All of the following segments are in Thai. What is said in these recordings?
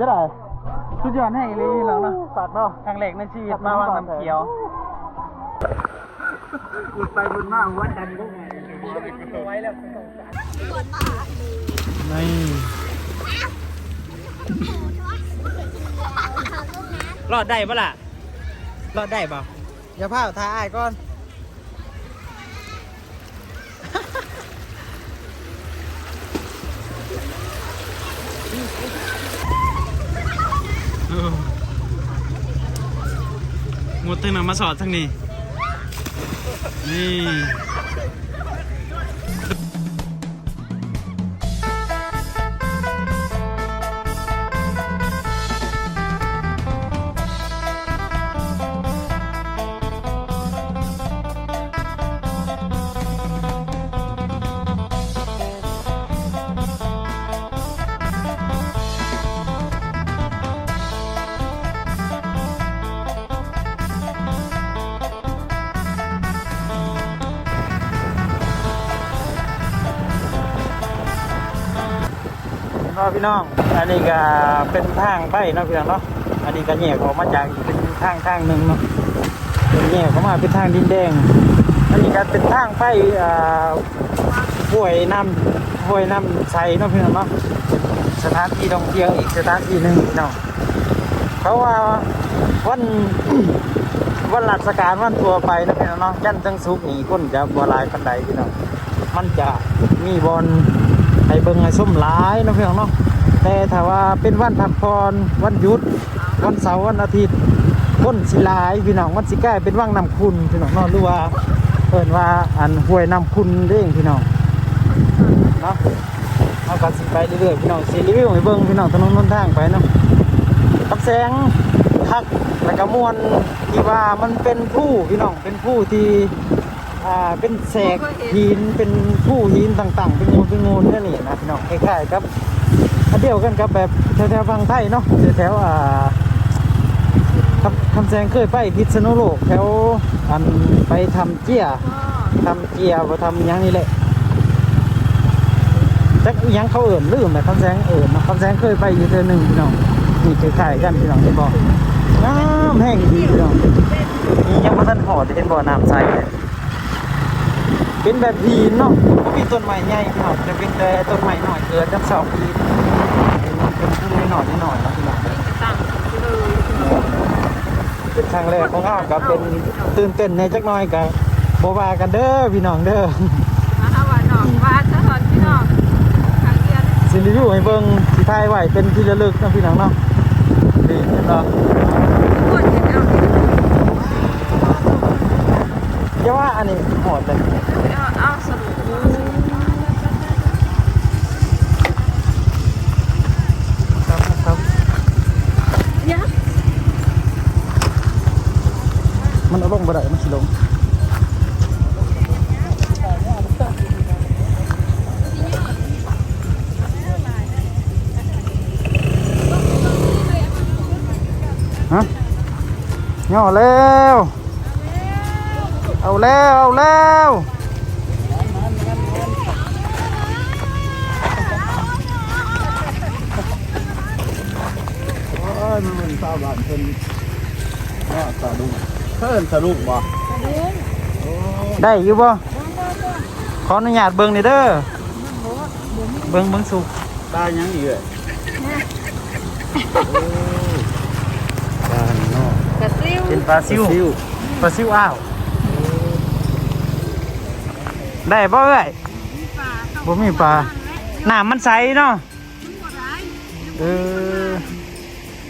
จะได้สุดยอดแห่งอีหลีนี่แล้วเนาะฝากเนาะครั้งแรกในชีวิตมาว่างน้ำเขียวบุญไปบุญมาวัดดันก็ไว้แล้วนี่รอดได้ปะล่ะ รอดได้ปะอย่าพาท้าอายก่อน หมดทั้งนั้นมาสอดทั้งนี้ นี่ นาะพี่น้อง อันนี้ก็เป็นทางไปเนาะพี่น้องเนาะ อันนี้ก็แยกออกมาจากเป็นทางทางหนึ่งเนาะเป็นแยกออกมาเป็นทางดินแดง อันนี้ก็เป็นทางไปอ่าห้วยน้ำห้วยน้ำใสเนาะพี่น้องเนาะ สถานที่ท่องเที่ยวอีกสถานที่หนึ่งพี่น้องเพราะว่าวันวันราชการวันทัวไปนะพี่น้องเนาะจันทร์ตั้งสุกนี่คนจะบัวลายปันใดพี่น้องมันจะมีบอล ให้เบิ่งให้ส้มหลายเนาะพี่องเนาะแต่ถ้าว่าเป็นวันพักผ่อนวันหยุด วันเสาร์วันอาทิตย์คนสิหลายพี่น้องมันสิกลายเป็นว่างน้ำคุณพี่น้องเนาะหรือว่าเอิ้นว่าอันห้วยน้ำคุณเด้งพี่น้องเนาะเอากันสิไปเรื่อยๆพี่น้องสิรีวิวให้เบิ่งพี่น้องถนนหนทางไปเนาะกับแสงพักแล้วก็มวนที่ว่ามันเป็นผู้พี่น้องเป็นผู้ที่ อ่าเป็นแสกหินเป็นผู้หินต่างๆ เป็นงูเป็นงูนั่นนี่นะพี่น้องคล้ายๆครับอันเดียวกันกับแบบแถวๆฝั่งไทยเนาะแถวๆอ่าคำคำแสงเคยไปพิษณุโลกแถวอันไปทำเจียทำเจียไปทำยังนี่แหละจักยังเขาเอิ่นลืมแต่คำแสงเอิ่นเนาะคำแสงเคยไปอยู่เทือหนึ่งพี่น้องนี่คล้ายๆกันพี่น้องเห็นบ่น้ำแห้งดีพี่น้องนี่ยังมาทันหอดเห็นบ่อน้ำใสเลย เป็นแบบหินเนาะก็มีต้นไม้ใหญ่พี่น้องจะเป็นแต่ต้นไม้หน่อยเกิดจากเสาปีนเป็นต้นไม้หน่อยนิดหน่อยนะพี่น้องเป็นครั้งแรกของเราก็เป็นตื่นเต้นในจักหน่อยกับโบวากันเด้อพี่น้องเด้อมาหาว่าน้องว่าถ้าหอนพี่น้องทางเรียนสิรีวิวให้เบิ่งสิถ่ายไว้เป็นที่ระลึกเนาะพี่น้องเนาะนี่เห็นบ่ปวดจะเอาอย่าว่าอันนี้โหดเลย เอาเอาสรุป ครับครับ ยักษ์ มันเอาลง บ่ได้มันสิลงฮะย่อแล้ว เอาแล้ว เอาแล้วโอ้ยมันเป็นสาวบ้านเพิ่นอ้อสาดุง เพิ่นสาดุงบ่ได้อยู่บ่ขออนุญาตเบิ่งหน่อยเด้อเบิ่งเบิ่งสุกตายยังอีกเลยตายเนาะกระซิวเป็นปลาซิวปลาซิวอ้าวได้บ่เอ้ยบ่มีปลาน้ำมันใสเนาะเออ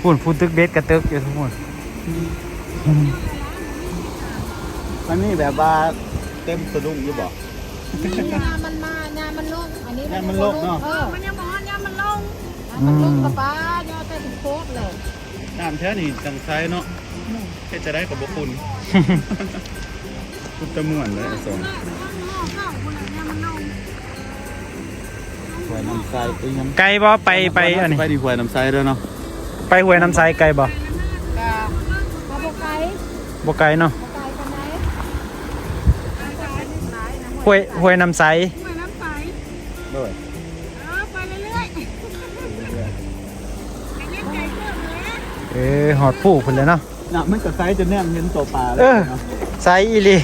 ฝุ่นฝุ่นตึกเบ็ดกระตึกอยู่ทุกคน มันนี่แบบว่าเต็มสะดุ้งอยู่บ่ยามันมายามันลงอันนี้ยามันลงเนาะเออมันยังบอกยามันลงมันลงกับป้ายอดแต่ถึงโคตรเลยน้ำแท้นี่จังไซเนาะแค่จะได้กับบุคุณคุณตะม่วนเลยไอ้สองหวยน้ำไซไปยังไกลบ่ไปไปอันนี้ไปดีหวยน้ำไซด้วยเนาะไปห้วยน้ำใสไกลบ่กะมาบกไก่บ่ไกลเนาะบก ห้วยห้วยน้ำใสไปน้ำใสด้วยเออไปเรื่อยๆไก่เล่นไก่เออหอดผู้พุ่นเลยเนาะน่ะมันก็ไซส์จนแนมเห็นตัวปลาเลเอยอเนาะไซส์อีหลี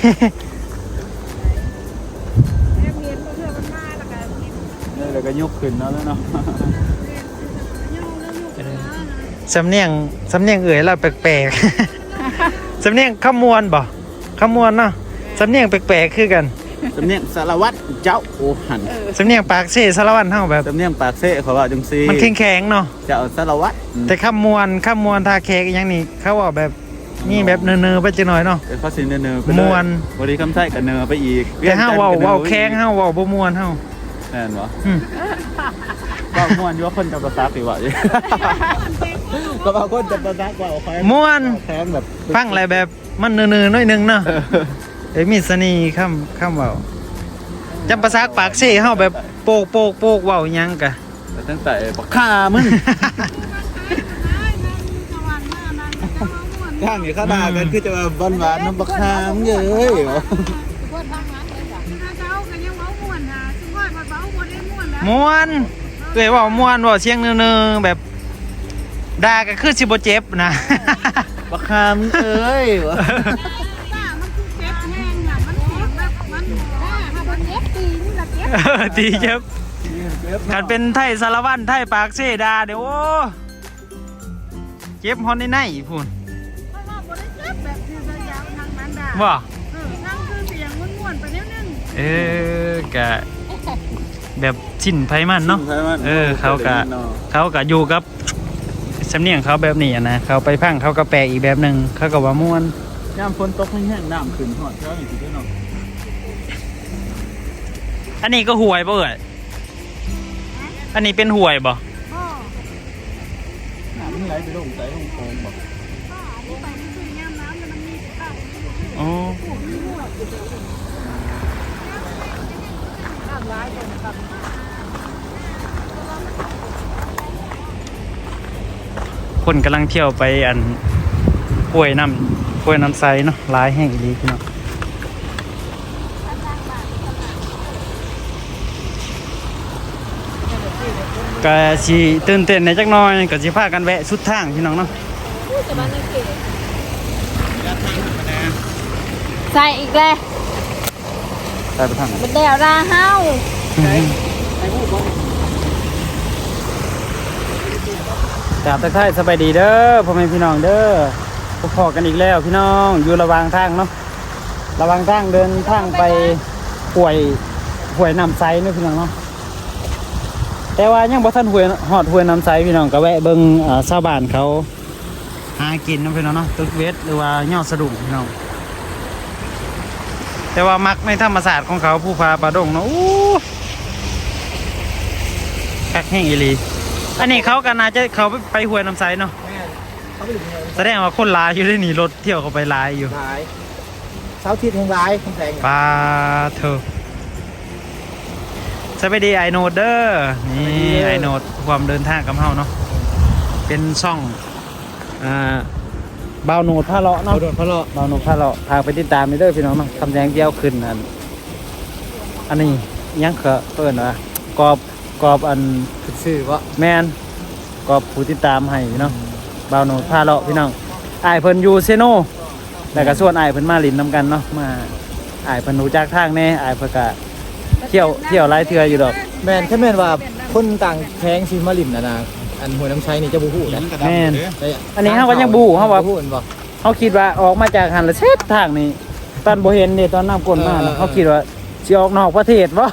แม่เมียนเพื่อนมันมาแล้วกันเมียนนี่แล้วก็ยกขึ้นเนาะแล้วเนาะย่องแล้วลูกนะสำเนียงสำเนียงเอ่ยเราแปลกๆ สำเนียงขมวนบ่ขมวนเนาะสำเนียงแปลกๆคือกัน สำเนียงสารวัตรเจ้าโอหันสำเนียงปากเสสารวัตรเฮาแบบ สำเนียงปากเซ่เขาว่าจังซี่มันแข็งๆเนาะเจ้าสารวัตรแต่ขมวนขมวนทาแขกอหยังนี่เขาว่าแบบนี่แบบเนอๆไปจังหน่อยเนาะแต่เขาสิเนอๆไปเลยม่วนบริคำใช้กันเนอไปอีกแต่เฮาเว้าวียจันทร์เว้าก็นอแข็งเฮาเว้าบ่ม่วนเฮาแน่นบ่อืมเว้าม่วนอยู่ว่าคนจำภาษาสิว่าอยู่ก็บางคนจำภาษากว่าเอาไปม่วนแข็งแบบ ฟังอะไรแบบมันเนอๆหน่อยหนึงเนาะ เอ้ ยมีเสน่ห์คำคำเว้าจำภาษาปากเสเฮาแบบโปกโปกโปกเว้าหยังกะแต่ตั้งแต่บักฆ่ามึงข้างนี่ข้าด่ากันคือจะมาบ้านหวานน้ำบักฆ่ามึงเอ้ยม่วนเอ้ยเว่าม่วนเว่าเสียงเนอๆแบบด่าก็คือสิบ่เจ็บนะบักฆ่ามึงเอ้ย เออดีเจ็บกันเป็นไทยสารวัตรไทยปากเสดาเดี๋ยวโอ้เจ็บฮอนในในพูนว่าเออกะแบบชิ้นไพมันเนาะเออเขากะเขากะอยู่กับสำเนียงเขาแบบนี้อะนะเขาไปพังเขาก็แปลอีกแบบหนึ่งเขาก็ว่าม่วนยามฝนตกแห้งๆน้ำขึ้นหอดเช้าอย่างที่ได้เนาะ อันนี้ก็ห่วยป่ะเอ่ยอันนี้เป็นห่วยบ่น้ำมันไหลไปลงใจลงโค้งบ่อ๋อคนกำลังเที่ยวไปอันห้วยน้ำห้วยน้ำใสเนาะหลายแห่งอีหลีพี่น้อง ก็สิตื่นเต้นในจักหน้อยก็สิพากันแวะสุดทางพี่น้องเนาะใส่อีกแล้วไปไปทางไหนมันเดี่ยวราเฮากราบทักทายสบายดีเด้อพ่อแม่พี่น้องเด้อพบพอกันอีกแล้วพี่น้องอยู่ระหว่างทางเนาะระหว่างทางเดินทางไปห่วยห่วยน้ำใสเนาะพี่น้องเนาะ แต่ว่ายังบ่ทันห่วยฮอดห่วยน้ำใสพี่น้องก็แวะเบิ่งเอ่อชาวบ้านเขาหากินเนาะพี่น้องเนาะตึกเวทหรือว่ายอดสะดุ้งพี่น้องแต่ว่ามักในธรรมศาสตร์ของเขาผู้พาปลาดงเนาะอู้คักแห้งอีหลีอันนี้เขากันน่าจะเขาไปไปห้วยน้ำใสเนาะเขาไปถึงเงินแสดงว่าคนหลายอยู่ได้หนีรถเที่ยวเขาไปหลายอยู่หลายเช้าทิศแห่งหลายคำแสงปลาเธอ สวัสดีไอโนดเดอร์นี่ไอโนดความเดินทางกับเฮาเนาะเป็นช่องอ่าบาวโนดพาเลาะเอาเนาะโดนพะเลาะบาวโนดพาเลาะพาไปติดตามนี่เด้อพี่น้องเนาะคำแดงเดียวขึ้นอันอันนี้ยังเคอะเปิ่นวะกรอบกรอบอันคือชื่อว่าแมนก็ผู้ติดตามให้เนาะบ่าวโหนดพาเลาะพี่น้องอายเพิ่นอยู่เซโนแล้วก็ส่วนอายเพิ่นมาลินนํกันเนาะมาอายเพิ่นรู้จักทางแน่อายเพิ่นก็ เที่ยวเที่ยวหลายเทื่ออยู่ดอก แม่นแค่แม่นว่าคนต่างแพงซีมาริมนะนะอันหัวยน้ำใช้นี่จะบูฮู้นะแม่น แต่อันนี้เฮาก็ยังบู้เฮาว่าบูฮู้อันบ่เฮาคิดว่าออกมาจากหันแล้วเช็ดทางนี้ตอนบ่เห็นนี่ตอนน้ำกลนมาเออน่ะเออเฮาคิดว่าสิออกนอกประเทศบ่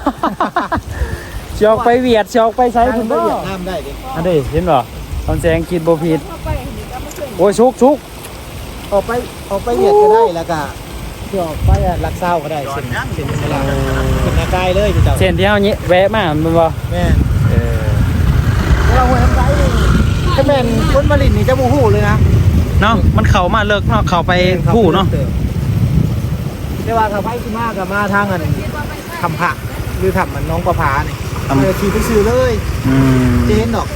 สิออกไปเวียดสิออกไปไสใช้พุ่คุนณบ่เวียดนามได้ดิอันนี้เห็นบ่คำแสงคิดบ่ผิดโอ้ยชุกชุกออกไปออกไปเวียดก็ได้แล้วก็ ที่ออกไปอะลักเศร้าก็ได้เส้นเส้นสลาเป็นนากายเลยพี่เจ้าเส้นที่เฮานี่แวะมามันบ่แม่นเออเราหัวยน้ำใช้นี่แค่แม่นคนมาริมนี่จะบูฮู้เลยนะเนาะมันเข้ามาเลิกเนาะเข้าไปผู้เนาะแต่ว่าถ้าไปที่มากับมาทางอันทำผักหรือทำมันน้องประภาเนี่ยทำเออขี่ไปซื้อเลยอืมเจนดอก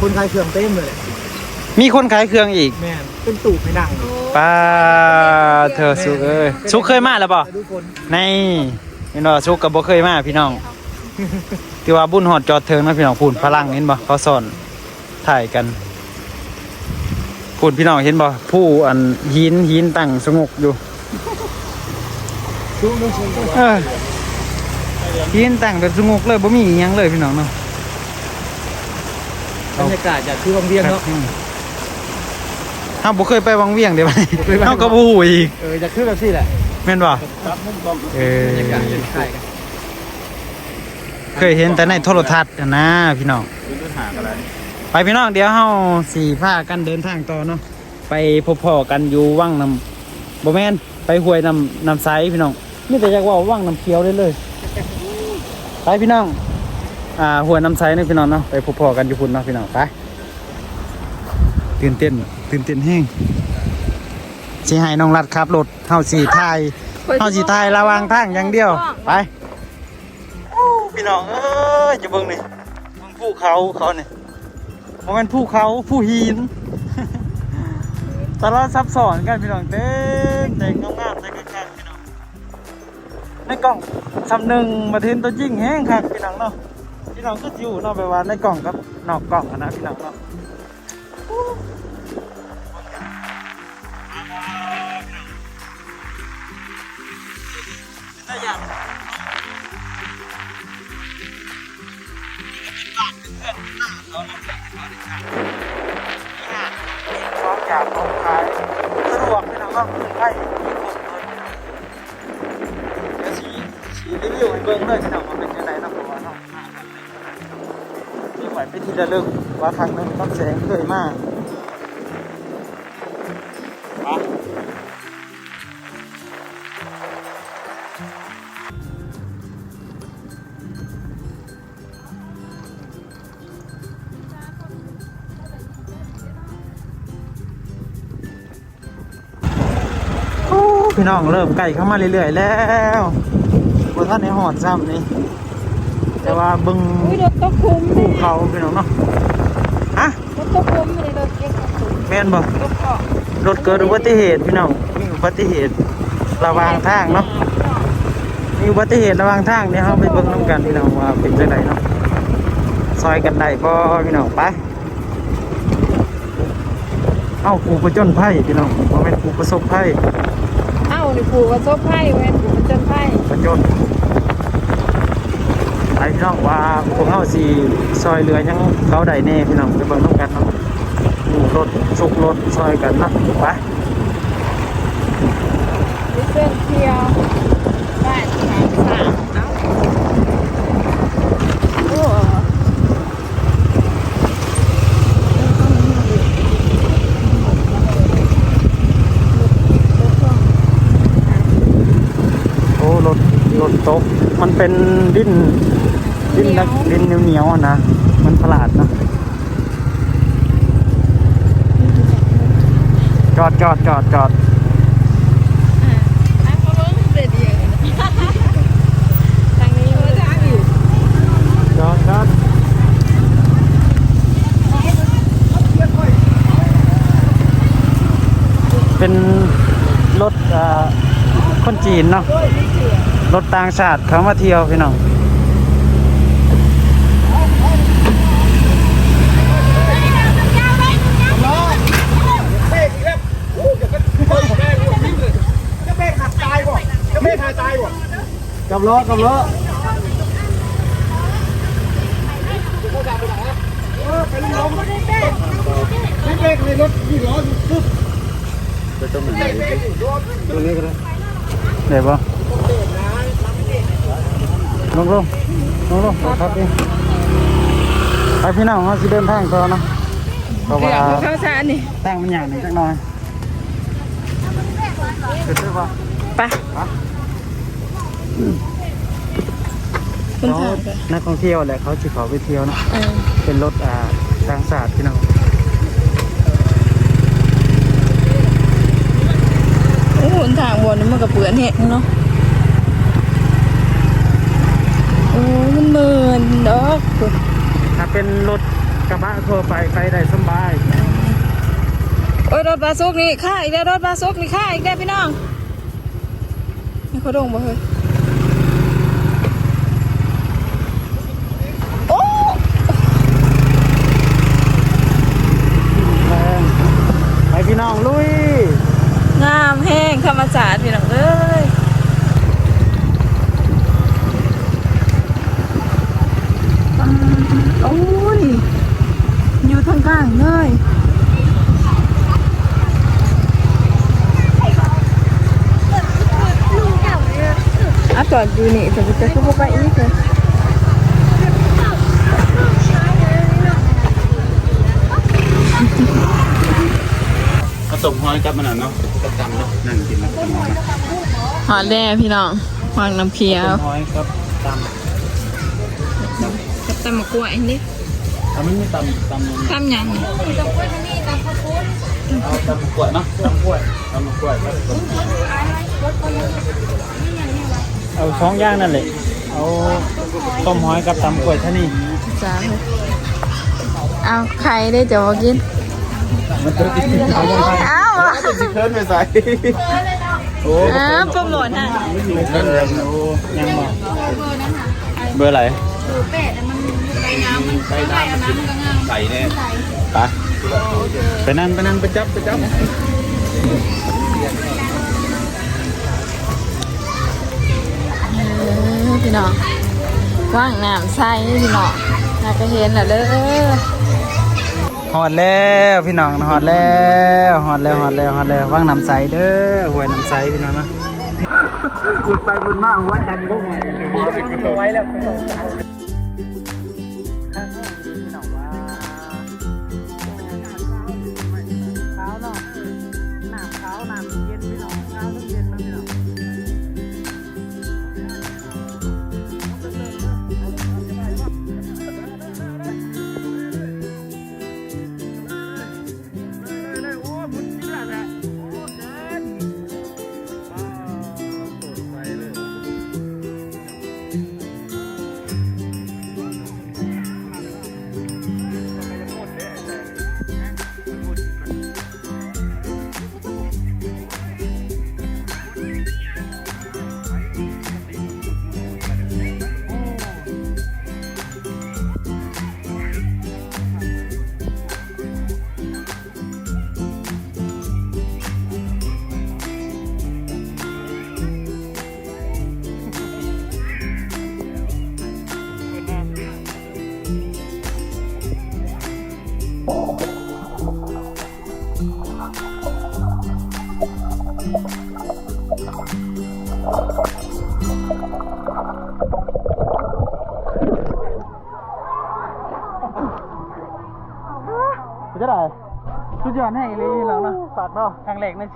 คนขายเครื่องเต็มเลย มีคนขายเครื่องอีกแม่นเป็นตูบไม่ดัง ป้าเธอสุกเอ้ยสุกเคยมาแล้วป่ะแต่ทุกคนในพี่น้องสุกกับบ่เคยมาพี่น้องที่ว่าบุญหอดจอดเทิงนะพี่น้องพูนพลังเห็นบ่เขาสอนถ่ายกันพูดพี่น้องเห็นบ่ผู้อันหินหินตั้งสงบอยู่เออหินตั้งแบบสงบเลยบ่มีอิหยังเลยพี่น้องเนาะบรรยากาศจะคือวังเวียงเนาะอืม เฮาบ่เคยไปวังเวียงเด้บัดนี้เฮาก็บ่ฮู้อีกเออจะคือแบบนี้แหละแม่นบ่ครับมุมกล้องเออบรรยากาศจะคล้ายกันเคยเห็นแต่ในโทรทัศน์นะนะพี่น้อง เป็นปัญหาอะไรไปพี่น้องเดี๋ยวเฮาสีผ้ากันเดินทางต่อเนาะไปพบพ่อกันอยู่ว่างน้ำบ่แม่นไปห้วยน้ำน้ำใสพี่น้องนี่แต่อยากว่าว่างน้ำเขียวเลยเลยไปพี่น้องอ่าห้วยน้ำใสนี่พี่น้องเนาะไปพบพ่อกันอยู่พุ่นเนาะพี่น้องไปตื่นเต้น ตื่นเต้นแห้งสิให้น้องรัดขับรถเฮาสีทายเฮาสีทายระหวางทางอย่างเดียว ไปโอ้พี่น้องเอ้ยจะเบิ่งนี่เบิ่งภูเขาเขาเนี่ยมันเป็นภูเขาภูหินตลอดซับซ้อนกันพี่น้องเต้นแต่งงามๆแต่งกันพี่น้องในกล่องสำหนึ่งมาทินตัวจริงแห้งคักพี่น้องเนาะพี่น้องก็อยู่เนาะไปว่าในกล่องกับนอกกล่องอะนะพี่น้องเนาะ ของอยากของขายสะดวกพี่น้องเนาะใกล้ที่สุดเลยเดี๋ยวสีสีรีวิวให้เบิ่งเลยพี่น้องว่าเป็นยังไงนะผมว่าเนาะมาครั้งหนึ่งที่ไหวไปทีละเรื่องว่าครั้งนึงต้องแสงเคยมาก น้องเริ่มใกล้เข้ามาเรื่อยๆแล้วบนท่านในหอดซ้ำนี่แต่ว่าเบึงอุ้ยรถตกคุ้มภูเขาพี่น้องเนาะอะรถตกคุ้มไม่ได้รถเก็บกับคุ้มแม่นบ่รถเกาะรถเกิดอุบัติเหตุพี่น้องมีอุบัติเหตุระหว่างทางเนาะมีอุบัติเหตุระหว่างทางเนี่ยเราไปเบิ่งน้ำกันพี่น้องว่าเป็นจังไดเนาะซอยกันได้บ่พี่น้องไปเอ้ากูประจนภัยพี่น้องบ่แม่นกูประสบภั นี่ปู่ก็ซบไพ่เว้นปลูกกระจนไพ่ประจนไปพี่น้องว่าพวกเฮาสีซอยเรือยังเขาได้แน่พี่น้องไปเบิ่งน้ำกันเนาะดูรถสุกรถซอยกันนะไปดิเซนเที่ยวบ้านสามสามเอ้าโอ้ โอ้รถรถตกมัน เป็นดินดินนักดินเหนียวๆอะนะ มันประหลาดเนอะจอดจอดจอดจอดทางเขาเบิ้งเด็ดเดียวทางนี้ไม่ได้อยู่จอดจอดเป็นรถอ่า คนจีนเนาะรถต่างชาติเขามาเที่ยวพี่น้องกับล้อกับล้อไปตรงไหนตัวนี้ก็ได้ เดี๋ยวบ่ลงลงลงลงครับพี่ไปพี่น้องเราสิเดินทางต่อเนาะเพราะว่าข้าวสารนี่ทางมันยากหน่อยจักหน่อยเกิดได้ปะไปคุณถามไปนักท่องเที่ยวแหละเขาสิขอไปเที่ยวเนาะเออเป็นรถอ่าทางศาสตร์พี่น้อง โอ้หนทางบนนี่ มันก็เปื้อนเห็ดเนาะโอ้มันเมินดอกถ้าเป็นรถกระบะทั่วไปไปได้สำบายโอ้ยรถบาซุกนี่ค่าอีกแล้วรถบาซุกนี่ค่าอีกแล้วพี่น้องนี่เขาโดงบ่เฮ้ยโอ้แรงไปพี่น้องลุยงามแห้ง ธรรมศาสตร์พี่น้องเอ้ยโอ้ยอยู่ทางกลางเลยอะจอดอยู่นี่แต่ว่าจะเข้าไปอีกเลยผสมห้อยกับมันน่ะเนาะกับจำเนาะนั่น หอดแด่พี่น้องวางน้ำเขียวน้อยครับตกับตำมะกล้วยนี่ำตำไม่ตำตำตำหยังเอาตำกล้วยเนาะตำกล้วยตำกล้วยครับเอาสองอย่างนั่นแหละเอาต้มหอยกับตำกล้วยเท่านี้จ้าเอาไข่ได้จะมากินมันจะกินเอายังไงเอาสิเคิร์นไปใส่โอ้อ่าโปรโมทฮะเคิร์นเลยโอ้ยังบอกเบอร์อะไรไปน้ำมันใส่แน่ไปไปนั่งไปนั่งไปจับไปจับเออพี่น้องว่างน้ำใสพี่น้องน่าจะเห็นแล้วเด้อ หอดแล้วพี่น้องหอดแล้วหอดแล้วหอดแล้วหอดแล้วว่างน้ำใสเด้อหวยน้ำใสพี่น้องนะบุญไปบนมาหัวดันก็ไว้แล้ว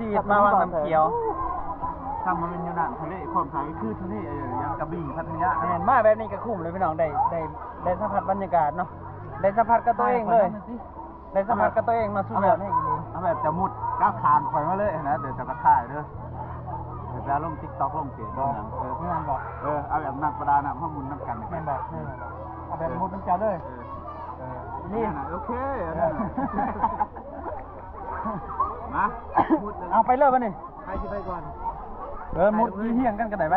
ชีวิตมาว่างน้ำเขียวทำมันเป็นยูนานทะเลความสายคือทะเลเออยังกระบี่พัทยาเห็นมาแบบนี้ก็คุ้มเลยพี่น้องได้ได้ได้สัมผัสบรรยากาศเนาะได้สัมผัสกับตัวเองเลยได้สัมผัสกับตัวเองเนาะสุดยอดแห่งอีหลีเอาแบบจะมุดก้าวคานไปมาเลยนะเดี๋ยวจะกระถ่ายเด้อเดี๋ยวจะลงติ๊กต็อกลงเสียงลงหยังเออนี่มันบอกเออเอาแบบนักประดาน้ำข้อมูลน้ำกันแม่นบอกนี่เอาแบบมุดน้ำเจ้าเลยเออนี่นี่นะโอเคอันนั้นน่ะ มามุดเลยเอาไปเลยป่ะนี่ใครจะไปก่อนเออมุดเฮี้ยงกันกันไหนไป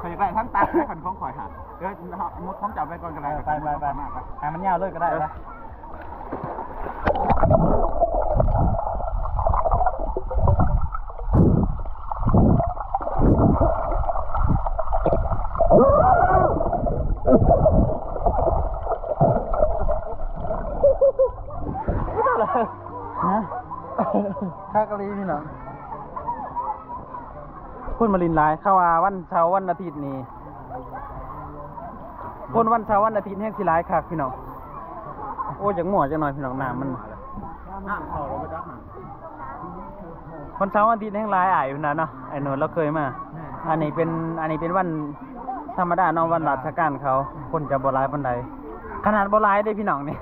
คอยไปทั้งตาให้ขันของคอยหาเออมุดของจับไปก่อนกันเลยไปไปไปหามันยาวเลยก็ได้นะ ข้ากะลีนี่เนาะคนมาลินหลายเข้าว่าวันเสาร์วันอาทิตย์นี่คนวันเสาร์วันอาทิตย์แห้งสิหลายคักพี่น้องโอ้ยจังหมอจังหน่อยพี่น้องน้ำมันน้ำเขาเราไปจับมันวันเสาร์วันอาทิตย์แห้งหลายอ่ายอยู่นะเนาะไอ้หนวดเราเคยมา อันนี้เป็นอันนี้เป็นวันธรรมดาเนาะวันราชการเขา คนจะบ่ร้ายปานใดขนาดบ่ร้ายได้พี่น้องนี่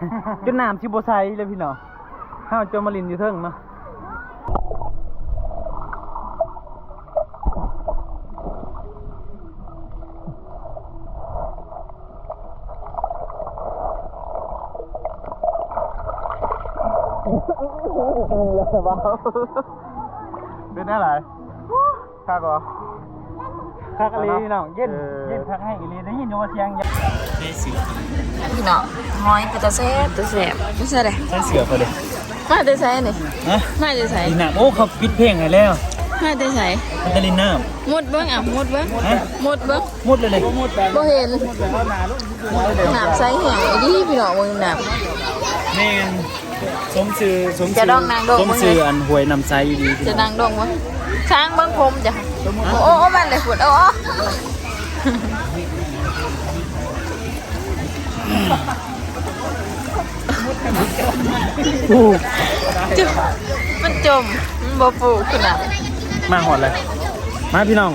จนน้ำสิบ่ใสเลยพี่น้องข้าวจนมาลินอยู่เทิงเนาะ เลยบ้าเป็นอะไรข้าก็คักอีลีน้องเย็นเย็นคักให้อีลีได้ยินอยู่ว่าเสียงยัพี่น้องหอยก็จะแซ่บจะแซ่บจะแซ่บเลยใช้เสือพอดีมาแต่ไสนี่ฮะมาแต่ไสลินน้ำโอ้เขาปิดเพลงให้แล้วมาแต่ไสมันจะลินน้ำมุดเบิ่งอะมุดเบิ่งำฮะมุดเบิ่งมุดเลยเลยบ่เห็นหน้ำใส่แห้งไอ้ดิพี่น้องเบิ่งน้แมน สมชื่อสมจะชื่ดองนางดอง สมชื่ออันหวยนำไซดีำจะนั่งดงวะช้างเบิ่งผมจ้ะโอ้โอ้มันเลยฝุ่นโอ้โอ้จมมันจมมันบ่ปูขึ้นอะมาหอดเลย มาพี่น้อง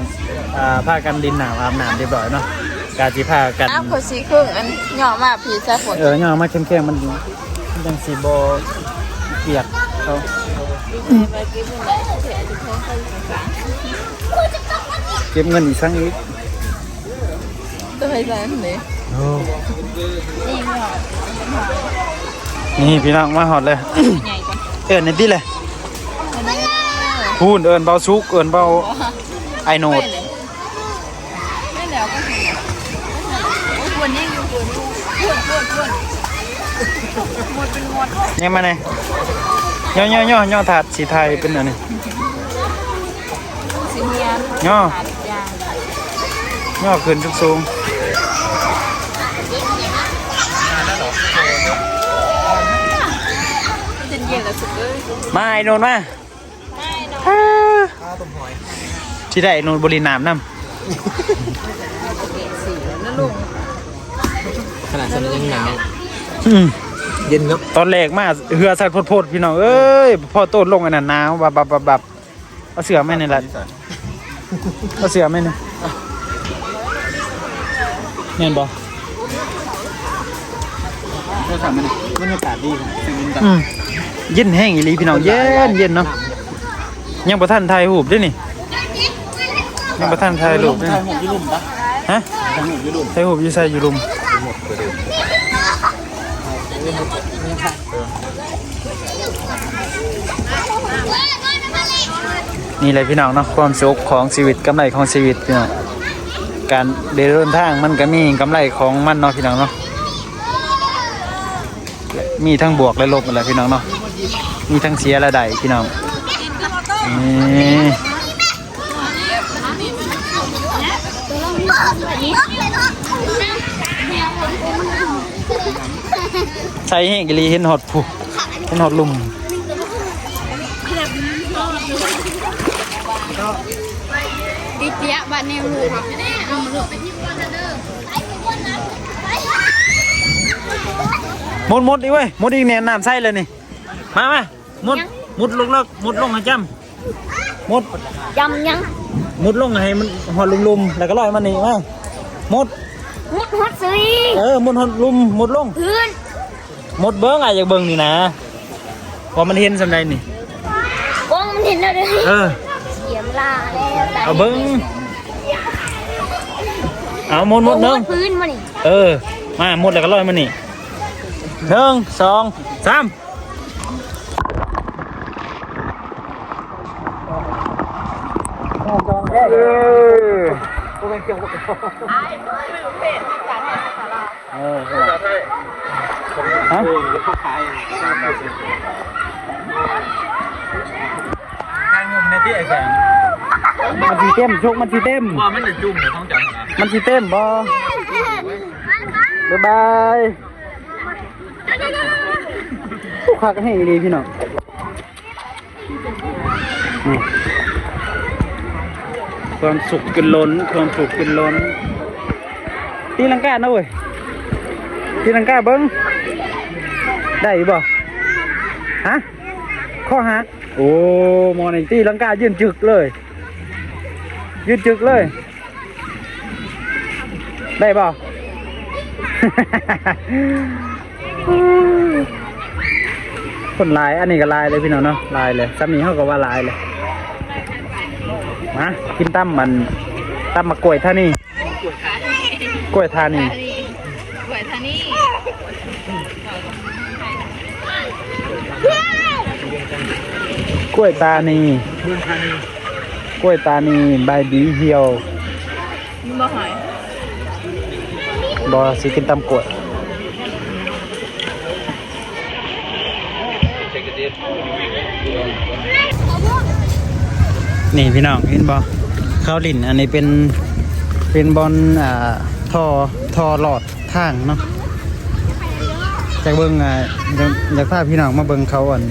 อ่าพากันดินหนาวอาบน้ำเรียบร้อยเนาะกาจิพากัน น้ำขวดสีครึ่งอันเหยาะมาผีสายฝนเออเนี่ยมาเข้มๆมันมัน ยังสีโบเปียกเขาเก็บเงินอีกครั้งอีกตัวไปใส่อันนี้นี่พี่น้องมาหอดเลยใหญ่กว่าเอินในที่เลยพูนเอินเบาซุกเอินเบาไอโนดไม่แล้วก็เห็นควรยิ่งอยู่ควรควรควรควร ยังมาเนี่ยย่อย่อย่อย่อถาดสีไทยเป็นอันนี้สีเมียนย่อขาดยางย่อขึ้นทุกสูงเย็นเย็นแล้วสุดเลยมาไอโนดมาไม่เนาะที่ได้ไอโนดบริณามน้สีนั่นลุงขนาดฉันยังหนาวำอืม เย็นเนาะตอนแรกมาเหือใส่โพดๆพี่น้องเอ้ยพอโต้นลงอันนั้นหนาวบับบับบับบับเอาเสือไหม่นี่ละเอาเสือไหม่นี่เห็นบ่ก็ทำมันบรรยากาศดีสิ่งนี้อืมเย็นแห้งอีหลีพี่น้องเย็นเย็นเนาะยังประท่านไทยหูบด้วยนี่ยังประท่านไทยรูปด้วยทางนี่หกยี่ลุ่มปะฮะทางหกยี่ลุ่มไทยหูบอยู่ใส่อยู่รุม นี่เลยพี่น้องเนาะความสุขของชีวิตกำไรของชีวิตพี่น้องการเดินทางมันก็มีกำไรของมันเนาะพี่น้องเนาะมีทั้งบวกและลบหมดเลยพี่น้องเนาะมีทั้งเสียและได้พี่น้องนี่ ใส่ให้กิลีเห็นหอดผู้เห็นหอดลุ่มดิเปียบ้านแนวลูกเอามาลูกมุดมุดอีกเว้ยมุดอีกเนี่ยน้ำใส่เลยนี่ มามามุดมุดลงเลิกมุดลงให้จำมุดยำยังมุดลงให้มันหอดลุมๆแล้วก็ลอยมันนี่มามุดมุดฮอดซุยเออมุดหอดลุมมุดลงพื้น มุดเบิ้งอะอยากเบิ้งนี่นะพอมันเห็นสำใดนี่กล้องมันเห็นแล้วเลยเออเสียมลาแล้วแต่เอาเบิ้งเอามุดมุดหนึ่งพื้นมานี่เออ มามุดแล้วก็ลอยมันนี่หนึ่งสองสามเออเออ ฮะทางยุ่มในที่ไอ้แสงมันสีเต็มชกมันสีเต็มว่ามันจะจุ่มในท้องจังนะมันสีเต็มบอบ๊ายบายผู้คักให้ดีพี่น้องนี่ความสุขกินล้น ความสุขกินล้นตีลังกานะเว้ยตีลังกาเบิ้ง ได้อีบ่ฮะข้อหักโอ้หมอนี่ตีลังกายืนจึกเลย ยืนจึกเลย ได้บ่ คนลายอันนี้ก็ลายเลยพี่น้องเนาะลายเลยซ้ำนี้เขาก็ว่าลายเลยมากินตั้มมันตั้มมากล้วยท่านี่กล้วยทานี่สวยท่านี่ กล้วยตานีกล้วยตานีใบบีเหี่ยวบ่อสีกินตำกล้วยนี่พี่น้องเห็นบ่ข้าวลิ่นอันนี้เป็นเป็นบอลอ่าท่อท่อหลอดทางเนาะ จากเบิ่งอ่าอยากอยากพาพี่น้องมาเบิ่งเขาอัน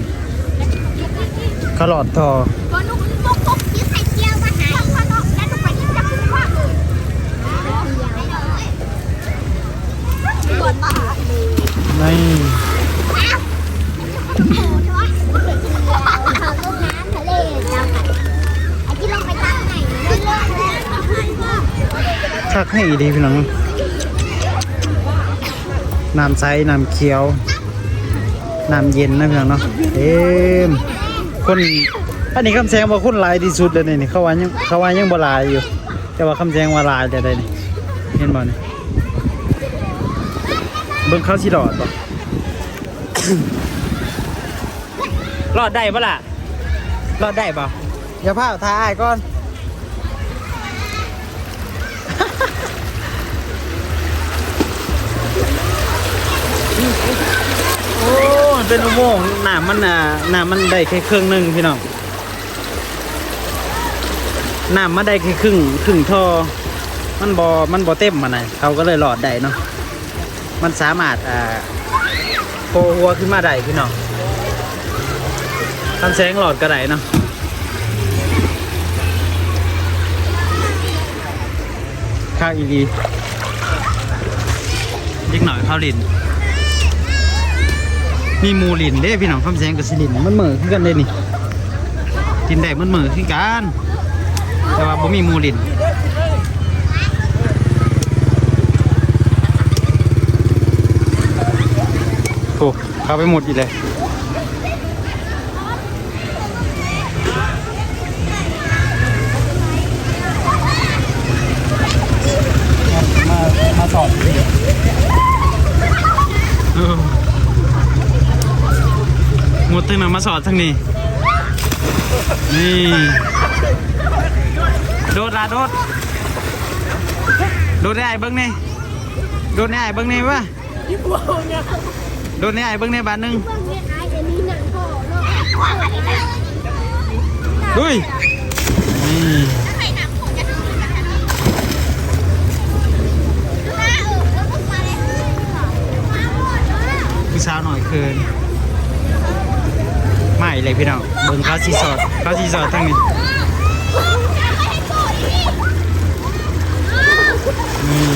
เขาหลอดทอก็นุกปุ๊กปุ๊กยืดไข่เจียวมาหาข้างนอกแล้วนุกไปยืดจับคุณพ่อปวดมาในเขาลูกน้ำทะเลจังไอ้ที่ลงไปตั้งไหนไม่เลิกแล้วคักให้ดีพี่น้อง น้ำใสน้ำเขียวน้ำเย็นนะพี่น้องเนาะเต็มคนอันนี้คำแสงว่าคนหลายที่สุดเลยนี่นี่เขาว่ายังเขาว่ายังบ่หลายอยู่ แต่ว่าคำแสงว่าหลายแต่ใดนี่เห็นบ่นี่เบิ่งเขาสิรอดบ่รอดได้ปะล่ะรอดได้ปะอย่าพาท้าอ้ายก่อน โอ้ยเป็นอุโมงค์น้ำมันอะน้ำมันได้แค่ครึ่งหนึ่งพี่น้องน้ำมันได้แค่ครึ่งครึ่งท่อ มันบอมันบอเต็มมาไหนใดเขาก็เลยหลอดได้เนาะมันสามารถอ่าโผล่หัวขึ้นมาได้พี่น้องทำแสงหลอดก็ได้เนาะข้าวอีดียิกหน่อยข้าวลิน มีหมูลินเด้พี่น้องคำแสงกับสิลินมันเหมือขึ้นกันเลยนี่กินได้มันเหมือขึ้นกัน แต่ว่าบ่มีหมูลินโอ้เข้าไปหมดอีกเลยมามาสอนเออ หมด ทั้งนั้นมาสอดทั้งนี้ นี่ โดดละโดด โดดได้ไอ้เบิ้งนี่ โดดได้ไอ้เบิ้งนี่วะโดดได้ไอ้เบิ้งนี่บาทหนึ่งดุยนี่ใครหนังโผล่จะดูกันนะถ้าเออแล้วก็มาหมดเลยผู้สาวหน่อยคิน ไม่เลยพี่น้องเบิ้งเขาซีสอดเขาซีสอดทั้งนี้นี่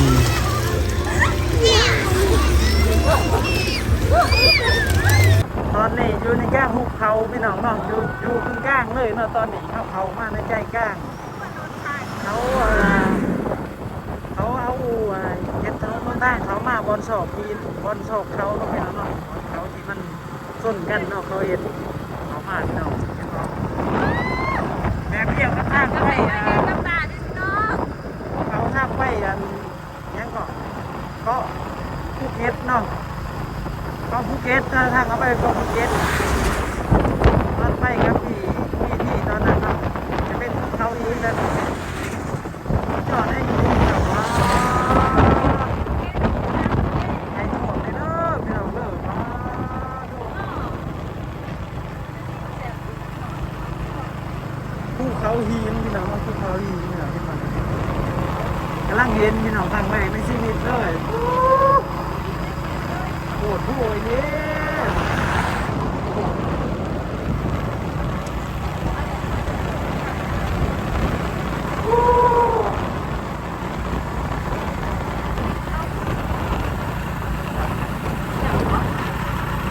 ตอนนี้อยู่ในแก้งหุบเขาพี่น้องเนาะอยู่อยู่ตรงกลางเลยเนาะตอนนี้เขาเขามาในใจกลางเขาเขาเอาอ่เฮ็ดถนนคนทางเขามาบอลสอบทีนบอลสอบเขาเนาะพี่น้องเนาะเขาที่มันส้นกันเนาะเขาเฮ็ดเขามาพี่น้องเห็นบ่แม่เพียงกระทางไปอ่าน้ำตาดิเนาะเขาทางไปอันยังก็ก็ภูเก็ตเนาะก็ภูเก็ตถ้าทางเขาไปก็